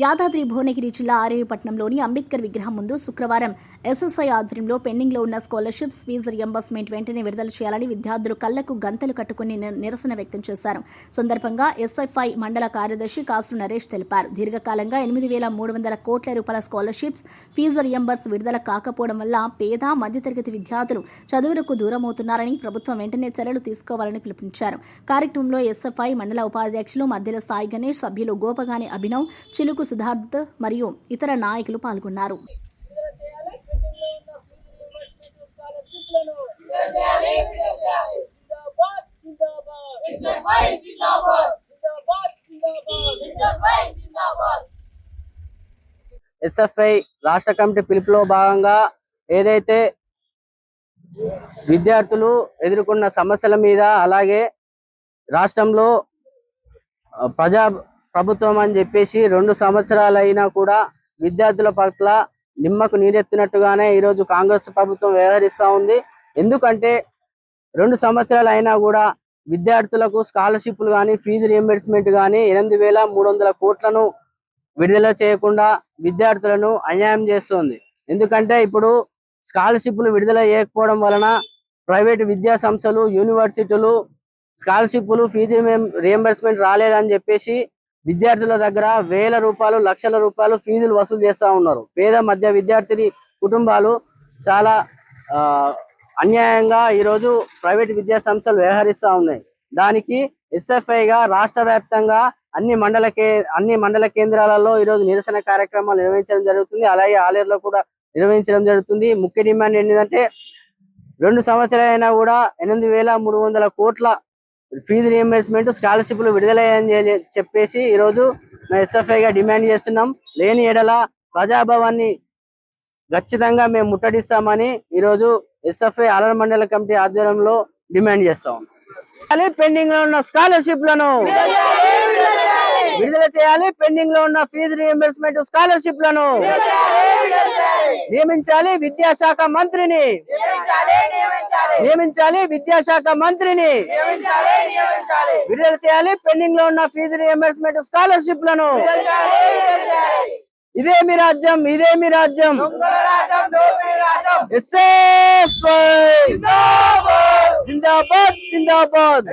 యాదాద్రి భువనగిరి జిల్లా ఆర్యపట్నంలోని అంబేద్కర్ విగ్రహం ముందు శుక్రవారం ఎస్ఎస్ఐ ఆధ్వర్యంలో పెండింగ్లో ఉన్న స్కాలర్షిప్స్ ఫీజు రియంబర్స్మెంట్ వెంటనే విడుదల చేయాలని విద్యార్థులు కళ్ళకు గంతలు కట్టుకుని నిరసన వ్యక్తం చేశారు. సందర్భంగా ఎస్ఎఫ్ఐ మండల కార్యదర్శి కాసు నరేష్ తెలిపారు. దీర్ఘకాలంగా ఎనిమిది వేల మూడు వందల కోట్ల రూపాయల స్కాలర్షిప్స్ ఫీజు రియంబర్స్ విడుదల కాకపోవడం వల్ల పేద మధ్యతరగతి విద్యార్థులు చదువులకు దూరమవుతున్నారని ప్రభుత్వం వెంటనే చర్యలు తీసుకోవాలని పిలుపునిచ్చారు. కార్యక్రమంలో ఎస్ఎఫ్ఐ మండల ఉపాధ్యక్షులు మధ్యల సాయి గణేష్ సభ్యులు గోపగాని అభినవ్ చిలుకు సిద్ధార్థ్ మరియు ఇతర నాయకులు పాల్గొన్నారు. ఎస్ఎఫ్ఐ రాష్ట్ర కమిటీ పిలుపులో భాగంగా ఏదైతే విద్యార్థులు ఎదుర్కొన్న సమస్యల మీద అలాగే రాష్ట్రంలో ప్రజా ప్రభుత్వం అని చెప్పేసి రెండు సంవత్సరాలైనా కూడా విద్యార్థుల పట్ల నిమ్మకు నీరెత్తినట్టుగానే ఈరోజు కాంగ్రెస్ ప్రభుత్వం వ్యవహరిస్తూ ఉంది. ఎందుకంటే రెండు సంవత్సరాలు అయినా కూడా విద్యార్థులకు స్కాలర్షిప్లు కానీ ఫీజు రియంబర్స్మెంట్ కానీ ఎనిమిది వేల మూడు వందల కోట్లను విడుదల చేయకుండా విద్యార్థులను అన్యాయం చేస్తుంది. ఎందుకంటే ఇప్పుడు స్కాలర్షిప్లు విడుదల చేయకపోవడం వలన ప్రైవేట్ విద్యా సంస్థలు యూనివర్సిటీలు స్కాలర్షిప్లు ఫీజు రియంబర్స్మెంట్ రాలేదని చెప్పేసి విద్యార్థుల దగ్గర వేల రూపాయలు లక్షల రూపాయలు ఫీజులు వసూలు చేస్తా ఉన్నారు. పేద మధ్య విద్యార్థిని కుటుంబాలు చాలా ఆ, అన్యాయంగా ఈరోజు ప్రైవేట్ విద్యా సంస్థలు వ్యవహరిస్తా ఉన్నాయి. దానికి ఎస్ఎఫ్ఐగా రాష్ట్ర వ్యాప్తంగా అన్ని మండల కే అన్ని మండల కేంద్రాలలో ఈరోజు నిరసన కార్యక్రమాలు నిర్వహించడం జరుగుతుంది. అలాగే ఆలేరులో కూడా నిర్వహించడం జరుగుతుంది. ముఖ్య డిమాండ్ ఏంటంటే రెండు సంవత్సరాలైనా కూడా ఎనిమిది వేల మూడు వందల కోట్ల ఫీజు రియంబర్స్మెంట్ స్కాలర్షిప్లు విడుదలయ్యని చెప్పి- చెప్పేసి ఈరోజు ఎస్ఎఫ్ఐ గా డిమాండ్ చేస్తున్నాం. లేని ఎడల ప్రజాభవాన్ని ఖచ్చితంగా మేము ముట్టడిస్తామని ఈరోజు ఎస్ఎఫ్ఐ ఆలర మండల కమిటీ ఆధ్వర్యంలో డిమాండ్ చేస్తాం. పెండింగ్లో ఉన్న స్కాలర్షిప్లను విడుదల చేయాలి పెండింగ్లో ఉన్న ఫీజు రియంబర్స్మెంట్ స్కాలర్షిప్లను నియమించాలి విద్యాశాఖ మంత్రిని నియమించాలి. విద్యాశాఖ మంత్రిని. విడుదల చేయాలి పెండింగ్లో ఉన్న ఫీజు రియంబర్స్మెంట్ స్కాలర్షిప్లను ఇదే మీ రాజ్యం ఇదే మీ రాజ్యం. ఎస్ఎఫ్ఐ జిందాబాద్. జిందాబాద్.